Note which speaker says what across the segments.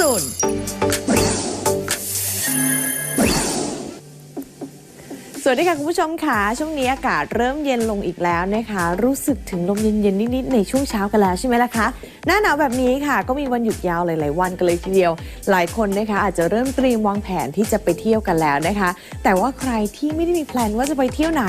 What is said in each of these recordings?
Speaker 1: soon วัสดีค่ะ คุณผู้ชมค่ะ ช่วงนี้อากาศเริ่มเย็นลงอีกแล้วนะคะ รู้สึกถึงลมเย็นๆ นิด ๆ ในช่วงเช้ากันแล้วใช่ไหมล่ะคะ หน้าหนาวแบบนี้ค่ะ ก็มีวันหยุดยาวหลาย ๆ วันกันเลยทีเดียว หลายคนนะคะ อาจจะเริ่มเตรียมวางแผนที่จะไปเที่ยวกันแล้วนะคะ แต่ว่าใครที่ไม่ได้มีแพลนว่าจะไปเที่ยวไหน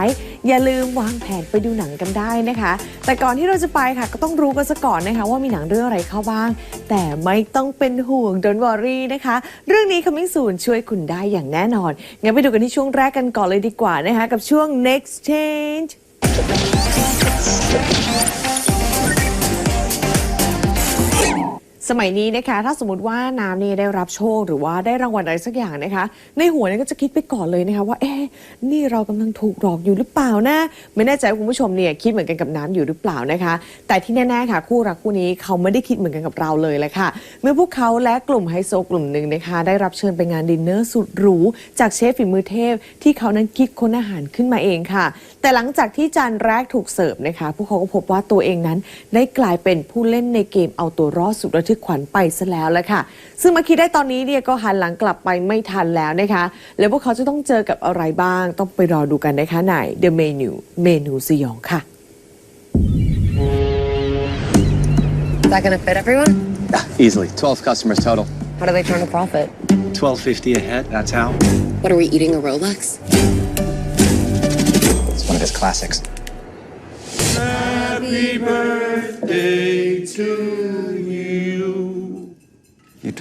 Speaker 1: อย่าลืมวางแผนไปดูหนังกันได้นะคะ แต่ก่อนที่เราจะไปค่ะ ก็ต้องรู้กันซะก่อนนะคะ ว่ามีหนังเรื่องอะไรเข้าบ้าง แต่ไม่ต้องเป็นห่วง don't worry นะคะ เรื่องนี้ coming soon ช่วยคุณได้อย่างแน่นอนงั้นไปดูกันที่ช่วงแรกกันก่อนเลยดีกว่านะคะกับช่วง next change สมัยนี้นะคะ ถ้าสมมติว่าน้ำนี่ได้รับโชคหรือว่าได้รางวัลอะไรสักอย่างนะคะ ในหัวเนี่ยก็จะคิดไปก่อนเลยนะคะว่า เอ๊ะนี่เรากำลังถูกหลอกอยู่หรือเปล่านะ ไม่แน่ใจคุณผู้ชมเนี่ยคิดเหมือนกันกับน้ำอยู่หรือเปล่านะคะ แต่ที่แน่ๆค่ะ คู่รักคู่นี้เขาไม่ได้คิดเหมือนกันกับเราเลยแหละค่ะ เมื่อพวกเขาและกลุ่มไฮโซกลุ่มหนึ่งนะคะ ได้รับเชิญไปงานดินเนอร์สุดหรูจากเชฟฝีมือเทพ ที่เขานั้นคิดค้นอาหารขึ้นมาเองค่ะ แต่หลังจากที่จานแรกถูกเสิร์ฟนะคะ พวกเขาก็พบว่าตัวเองนั้น ได้กลายเป็นผู้เล่นในเกมเอาตัวรอดสุดระทึกขวัญไปซะแล้วแหละค่ะ ซึ่งมาคิดได้ตอนนี้เนี่ยก็หันหลังกลับไปไม่ทันแล้วนะคะ แล้วพวกเขาจะต้องเจอกับอะไรบ้าง ต้องไปรอดูกันนะคะใน The Menu เมนูสยองค่ะ
Speaker 2: Is that gonna fit everyone?
Speaker 3: Yeah, easily. 12 customers total.
Speaker 2: How do they turn a profit?
Speaker 3: 1250 a head, that's how.
Speaker 2: What are we eating a Rolex?
Speaker 3: It's one of his classics.
Speaker 4: You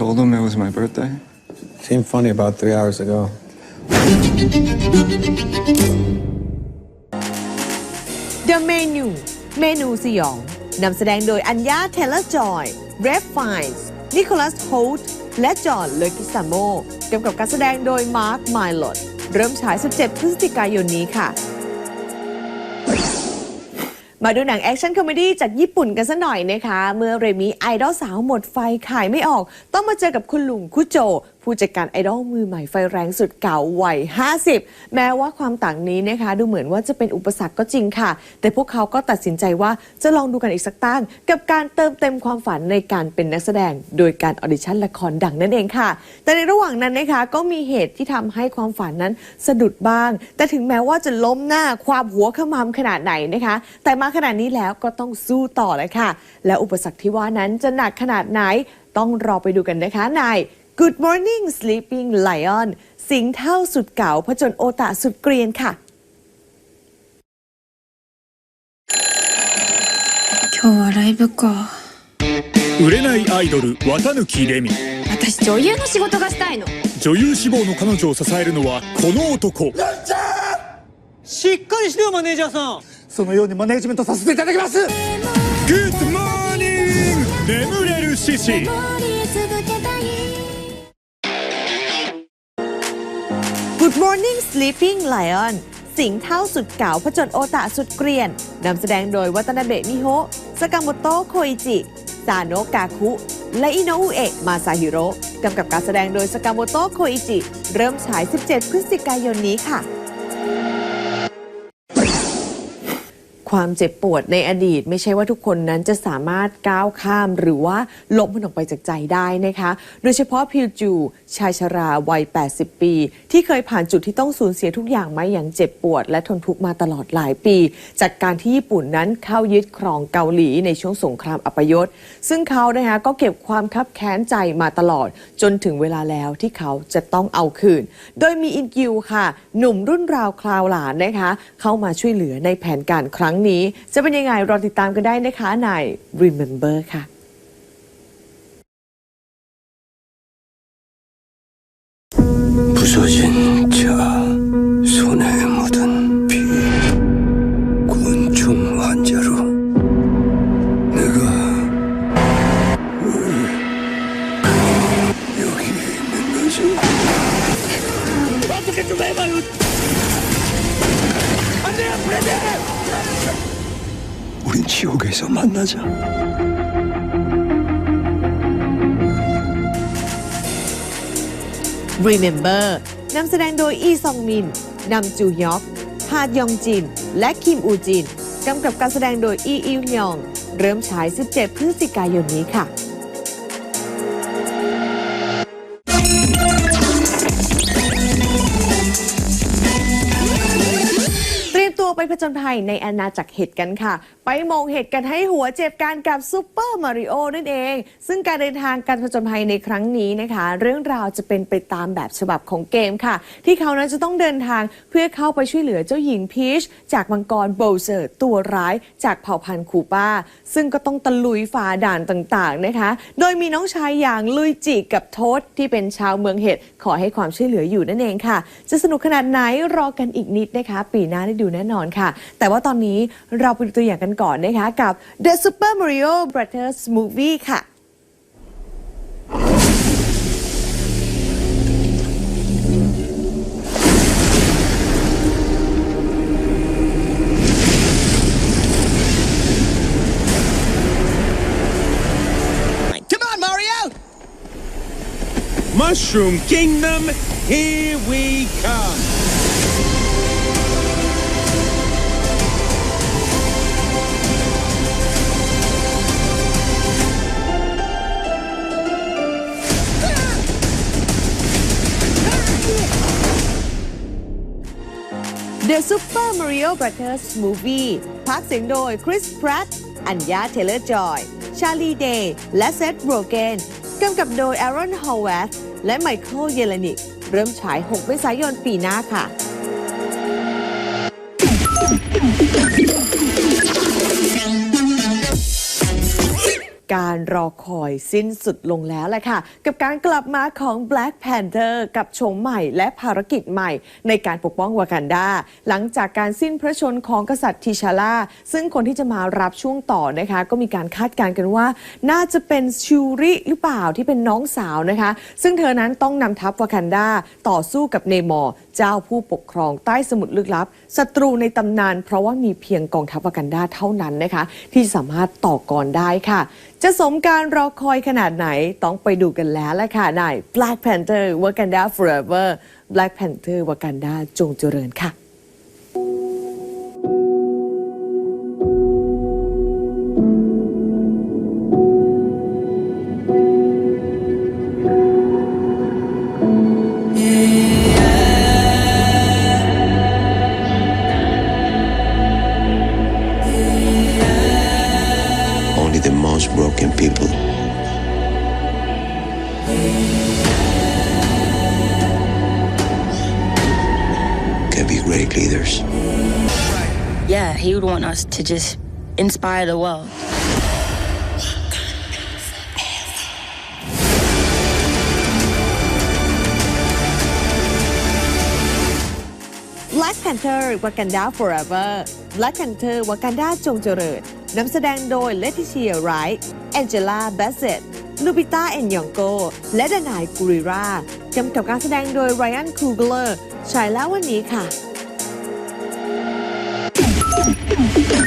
Speaker 4: told him it was my birthday?
Speaker 5: Seemed funny about three hours ago.
Speaker 1: The Menu เมนูสยอง นำแสดงโดยอัญญาเทเลอร์จอย เรฟไฟน์นิโคลัสโฮลต์และจอห์นเลกิสาโมกำกับการแสดงโดยมาร์คไมลอดเริ่มฉาย 17 พฤศจิกายนนี้ค่ะ มาดูหนังแอคชั่นคอมเมดี้จากญี่ปุ่นกันสัหน่อยนะคะ เมื่อเรมิไอดอลสาวหมดไฟขายไม่ออก ต้องมาเจอกับคุณลุงคุโจผู้จัดการไอดอลมือใหม่ไฟแรงสุดเก่าวัย 50 แม้ว่าความต่างนี้นะคะ ดูเหมือนว่าจะเป็นอุปสรรคก็จริงค่ะ แต่พวกเขาก็ตัดสินใจว่าจะลองดูกันอีกสักตั้ง กับการเติมเต็มความฝันในการเป็นนักแสดง โดยการออดิชั่นละครดังนั่นเองค่ะ แต่ในระหว่างนั้นนะคะก็มีเหตุที่ทำให้ความฝันนั้นสะดุดบ้าง แต่ถึงแม้ว่าจะล้มหน้าความหัวขมำขนาดไหนนะคะ แต่มาขนาดนี้แล้วก็ต้องสู้ต่อเลยค่ะ และอุปสรรคที่ว่านั้นจะหนักขนาดไหนต้องรอไปดูกันนะคะใน Good Morning Sleeping Lion สิงเท่าสุดเก่าผจญโอตะสุดเกรียนค่ะ
Speaker 6: 今日はライブか
Speaker 7: 売れないアイドル綿貫レミ
Speaker 6: 私女優の仕事がしたいの
Speaker 7: 女優志望の彼女を支えるのはこの男
Speaker 8: しっかりしてよマネージャーさんそのようにマネージメントさせていただきます
Speaker 7: グッドモーニング眠れる獅子
Speaker 1: Morning Sleeping Lion สิงเท่าสุดเก่าผจญโอตะสุดเกรียนนำแสดงโดยวัตนาเบะมิโฮะสกามโตะโคอิจิ ซาโนะกาคุ และอิโนอุเอะมาซาฮิโร่กำกับการแสดงโดยสกามโตะโคอิจิ เริ่มฉาย 17 พฤศจิกายนนี้ค่ะ ความเจ็บปวดในอดีต ไม่ใช่ว่าทุกคนนั้นจะสามารถก้าวข้าม หรือว่าลบมันออกไปจากใจได้นะคะ โดยเฉพาะพิวจู ชายชราวัย 80 ปี ที่เคยผ่านจุดที่ต้องสูญเสียทุกอย่างมาอย่างเจ็บปวด และทนทุกข์มาตลอดหลายปี จากการที่ญี่ปุ่นนั้นเข้ายึดครองเกาหลีในช่วงสงครามอัปยศ ซึ่งเขานะคะก็เก็บความคับแค้นใจมาตลอด จนถึงเวลาแล้วที่เขาจะต้องเอาคืน โดยมีอินกิวค่ะ หนุ่มรุ่นราวคราวหลานนะคะ เข้ามาช่วยเหลือในแผนการครั้งนี้ จะเป็นยังไงรอติดตามกันได้นะคะใน Remember ค่ะ
Speaker 4: 만나자.
Speaker 1: Remember นำแสดงโดยอีซองมิน นำจูยอกฮาดยองจิน และคิมอูจิน กำกับการแสดงโดยอีอิวยอง เริ่มฉาย 17 พฤศจิกายนนี้ค่ะ ผจญภัยในอาณาจักรเห็ดกันค่ะ ไปมองเห็ดกันให้หัวเจ็บกันกับซูเปอร์มาริโอนั่นเอง ซึ่งการเดินทางการผจญภัยในครั้งนี้นะคะ เรื่องราวจะเป็นไปตามแบบฉบับของเกมค่ะ ที่เขานั้นจะต้องเดินทางเพื่อเข้าไปช่วยเหลือเจ้าหญิงพีชจากมังกรโบเซอร์ตัวร้ายจากเผ่าพันธุ์คูป้า ซึ่งก็ต้องตะลุยฝ่าด่านต่างๆนะคะ โดยมีน้องชายอย่างลุยจิกับโทษที่เป็นชาวเมืองเห็ดขอให้ความช่วยเหลืออยู่นั่นเองค่ะ จะสนุกขนาดไหนรอกันอีกนิดนะคะ ปีหน้าได้ดูแน่นอนค่ะแต่ว่าตอนนี้เราไปดูตัวอย่างกันก่อนนะคะ กับ The Super Mario Brothers Movie ค่ะ
Speaker 8: Come on, Mario!
Speaker 7: Mushroom Kingdom, here we come.
Speaker 1: The Super Mario Brothers Movie ภาคเสียงโดยคริส p พ a t t อัญญาเทเลอร์จอย ชาลีเดย์และเซธโรเกนกำกับโดย Aaron Howard และไมเคิลเยเลนิก เริ่มฉาย 6 เมษายนปีหน้าค่ะ การรอคอยสิ้นสุดลงแล้วแหละค่ะ กับการกลับมาของ Black Panther กับโฉมใหม่และภารกิจใหม่ ในการปกป้องวากันดา หลังจากการสิ้นพระชนม์ของกษัตริย์ทิชาร่าซึ่งคนที่จะมารับช่วงต่อนะคะ ก็มีการคาดการณ์กันว่า น่าจะเป็นชูริหรือเปล่าที่เป็นน้องสาวนะคะ ซึ่งเธอนั้นต้องนำทัพวากันดาต่อสู้กับเนมอร์เจ้าผู้ปกครองใต้สมุทรลึกลับศัตรูในตำนาน เพราะว่ามีเพียงกองทัพวากันดาเท่านั้นนะคะ ที่สามารถต่อกรได้ค่ะจะสมการรอคอยขนาดไหนต้องไปดูกันแล้วแหละค่ะใน Black Panther Wakanda Forever Black Panther Wakanda จงเจริญค่ะ
Speaker 9: us to just inspire the world.
Speaker 1: Black Panther Wakanda Forever Black Panther Wakanda จงเจริญนำแสดงโดยเลติเชียไรท์แองเจล่าแบสเซตลูปิต้าเอนยองโก และดานายกูริรากำกับการแสดงโดยไรอันคูเกอร์ฉายแล้ววันนี้ค่ะ いた!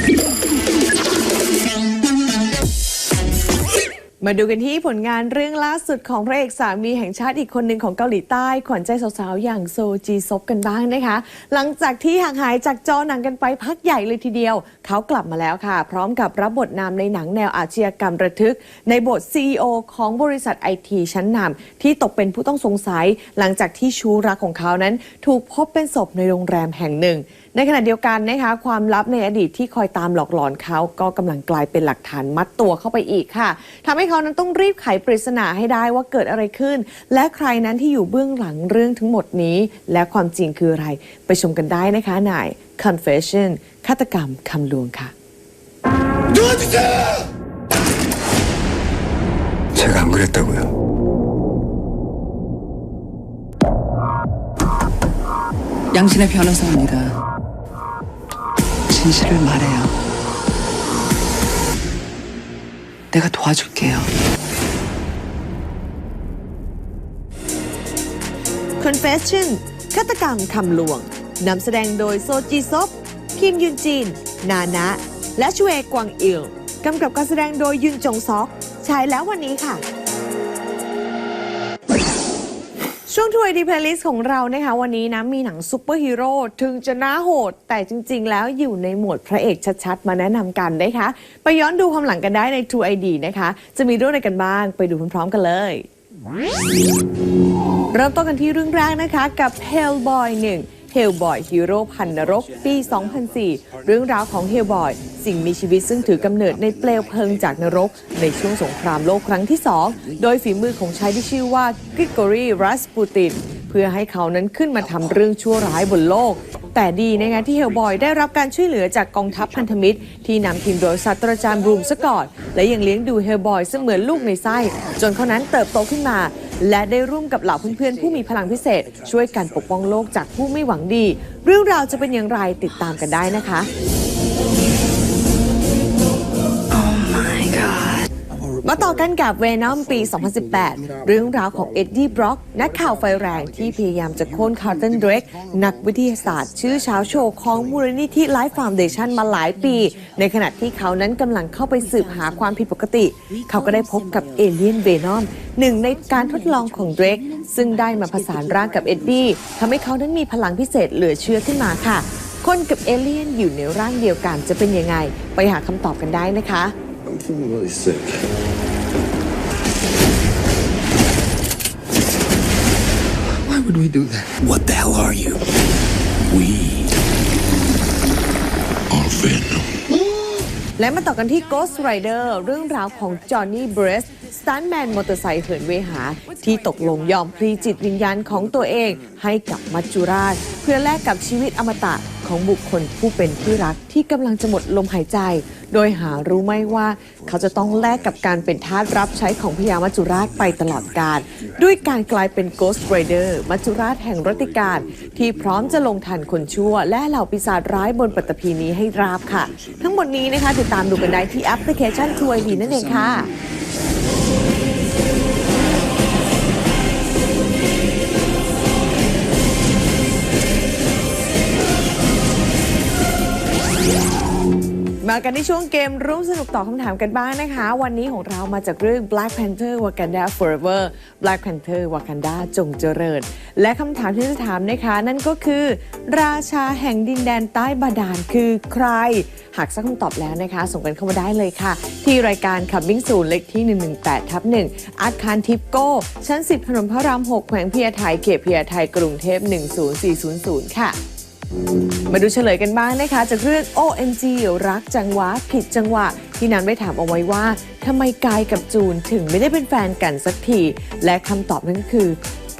Speaker 1: มาดูกันที่ผลงานเรื่องล่าสุดของพระเอกสามีแห่งชาติอีกคนหนึ่งของเกาหลีใต้ ขวัญใจสาวๆ อย่างโซจีซบกันบ้างนะคะ หลังจากที่ห่างหายจากจอหนังกันไปพักใหญ่เลยทีเดียว เขากลับมาแล้วค่ะ พร้อมกับรับบทนำในหนังแนวอาชญากรรมระทึก ในบท CEO ของบริษัทไอทีชั้นนำที่ตกเป็นผู้ต้องสงสัย หลังจากที่ชู้รักของเขานั้น ถูกพบเป็นศพในโรงแรมแห่งหนึ่ง ในขณะเดียวกันนะคะความลับในอดีตที่คอยตามหลอกหลอนเขาก็กำลังกลายเป็นหลักฐานมัดตัวเข้าไปอีกค่ะทำให้เขนั้นต้องรีบไขปริศนาให้ได้ว่าเกิดอะไรขึ้น และใครนั้นที่อยู่เบื้องหลังเรื่องทั้งหมดนี้ และความจริงคืออะไร ไปชมกันได้นะคะใน Confession ฆาตกรรมคำลวงค่ะ
Speaker 4: 제가 안 그랬다고요.
Speaker 10: 양신의 변호사입니다. 진실을 말해요. 내가 도와줄게요.
Speaker 1: Confession ฆาตกรรมคำลวง นำแสดงโดยโซจีซบคิมยุนจิน นานะ และชเวกวางอิล กำกับการแสดงโดยยุนจงซอก ฉายแล้ววันนี้ค่ะ ช่วงทัวร์ดีเพลย์ลิสของเรานะคะวันนี้นะมีหนังซูเปอร์ฮีโร่ถึงจะน่าโหด แต่จริง ๆ แล้วอยู่ในโหมดพระเอกชัด ๆ มาแนะนำกันนะคะ ไปย้อนดูความหลังกันได้ใน True ID นะคะ จะมีเรื่องอะไรกันบ้าง ไปดูพร้อม ๆ กันเลย เริ่มต้นกันที่เรื่องแรกนะคะกับ Hellboy 1 Hellboy ฮีโร่พันนรก ปี 2004 เรื่องราวของ Hellboy สิ่งมีชีวิตซึ่งถือกำเนิดในเปลวเพลิงจากนรก ในช่วงสงครามโลกครั้งที่ 2 โดยฝีมือของชายที่ชื่อว่ากิกอรีรัสปูติน เพื่อให้เขานั้นขึ้นมาทำเรื่องชั่วร้ายบนโลก แต่ดีในงานที่เฮลบอยได้รับการช่วยเหลือจากกองทัพพันธมิตร ที่นำทีมโดยศาสตราจารย์บรูมซะก่อนและยังเลี้ยงดูเฮลบอยเสมือนลูกในไส้ จนเขานั้นเติบโตขึ้นมา และได้ร่วมกับเหล่าเพื่อนๆผู้มีพลังพิเศษ ช่วยกันปกป้องโลกจากผู้ไม่หวังดี เรื่องราวจะเป็นอย่างไรติดตามกันได้นะคะ มาต่อกันกับเวนอมปี 2018 เรื่องราวของเอ็ดดี้บร็อก นักข่าวไฟแรงที่พยายามจะโค่นคาร์ตันเดรกนักวิทยาศาสตร์ ชื่อเช้าโชว์ของมูลนิธิไลฟ์ฟ u วเดชันมาหลายปี ในขณะที่เขานั้นกำลังเข้าไปสืบหาความผิดปกติ เขาก็ได้พบกับเอเลียนเวนอมหนึ่งในการทดลองของเดรกซึ่งได้มาผสานร่างกับเอ็ดดี้ทำให้เขานั้นมีพลังพิเศษเหลือเชื่อขึ้นมาค่ะคนกับเอเลี่ยนอยู่ในร่างเดียวกันจะเป็นยังไง ไปหาคำตอบกันได้นะคะ
Speaker 4: I'm feeling really sick.
Speaker 7: Why would we do that?
Speaker 4: What the hell are you? We are Venom.
Speaker 1: และมาต่อกันที่ Ghost Rider เรื่องราวของจอห์นนี่เบรสสตันแมนมอเตอร์ไซค์เหินเวหา ที่ตกลงยอมพลีจิตวิญญาณของตัวเองให้กับมัจจุราช เพื่อแลกกับชีวิตอมตะ ของบุคคลผู้เป็นที่รักที่กำลังจะหมดลมหายใจ โดยหารู้ไหมว่าเขาจะต้องแลกกับการเป็นทาสรับใช้ของพญามัจจุราชไปตลอดกาลด้วยการกลายเป็น Ghost Rider มัจจุราชแห่งรัติการ ที่พร้อมจะลงทันคนชั่ว และเหล่าปีศาจร้ายบนปัตตภีนี้ให้ราบค่ะ ทั้งหมดนี้นะคะติดตามดูกันได้ที่แอปพลิเคชัน True ID นั่นเองค่ะ มากันที่ช่วงเกมร่วมสนุกตอบคำถามกันบ้างนะคะ วันนี้ของเรามาจากเรื่อง Black Panther Wakanda Forever Black Panther Wakanda จงเจริญ และคำถามที่จะถามนะคะ นั่นก็คือ ราชาแห่งดินแดนใต้บาดาลคือใคร หากทราบคำตอบแล้วนะคะ ส่งกันเข้ามาได้เลยค่ะ ที่รายการขับวิ่งศูนย์เลขที่ 118ทับ1อาคารทิปโก้ ชั้น 10ถนนพระราม 6 แขวงพญาไทยเขตพญาไทยกรุงเทพ10400 ค่ะ มาดูเฉลยกันบ้างนะคะ จากเรื่อง OMG รักจังหวะ ผิดจังหวะ ที่นันได้ถามเอาไว้ว่าทำไมกายกับจูนถึงไม่ได้เป็นแฟนกันสักที และคำตอบนั่นก็คือ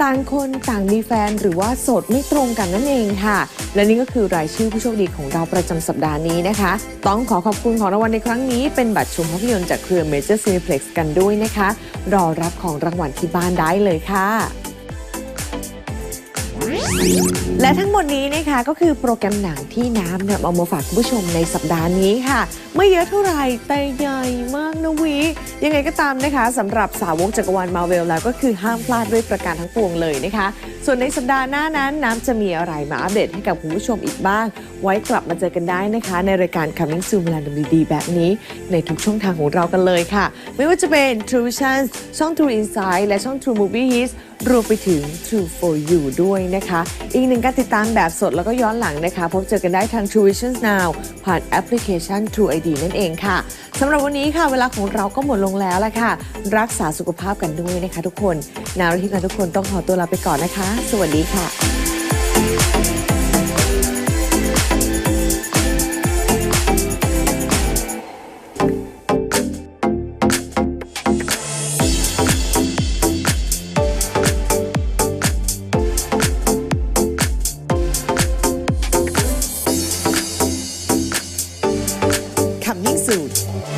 Speaker 1: ต่างคนต่างมีแฟนหรือว่าโสดไม่ตรงกันนั่นเองค่ะ และนี่ก็คือรายชื่อผู้โชคดีของเราประจำสัปดาห์นี้นะคะ ต้องขอขอบคุณของรางวัลในครั้งนี้ เป็นบัตรชมภาพยนตร์จากเครือ Major Cineplex กันด้วยนะคะ รอรับของรางวัลที่บ้านได้เลยค่ะ และทั้งหมดนี้นะคะก็คือโปรแกรมหนังที่น้ำนำเอามาฝากคุณผู้ชมในสัปดาห์นี้ค่ะ ไม่เยอะเท่าไหร่แต่ใหญ่มากนะวิยังไงก็ตามนะคะสำหรับสาวกจักรวาลมาเวลแล้วก็คือห้ามพลาดด้วยประการทั้งปวงเลยนะคะ ส่วนในสัปดาห์หน้านั้นน้ำจะมีอะไรมาอัปเดตให้กับคุณผู้ชมอีกบ้าง ไว้กลับมาเจอกันได้นะคะ ในรายการ Coming Soon เวลาดีๆแบบนี้ ในทุกช่องทางของเรากันเลยค่ะ ไม่ว่าจะเป็น True Visions ช่อง True Insight และช่อง True Movie Hits รวมไปถึง True for You ด้วยนะคะ อีกหนึ่งการติดตามแบบสดแล้วก็ย้อนหลังนะคะ พบเจอกันได้ทาง True Vision Now ผ่านแอปพลิเคชัน True ID นั่นเองค่ะสำหรับวันนี้ค่ะเวลาของเราก็หมดลงแล้วละค่ะ รักษาสุขภาพกันด้วยนะคะ ทุกคน นาริที่กันทุกคนต้องขอตัวลาไปก่อนนะคะ สวัสดีค่ะ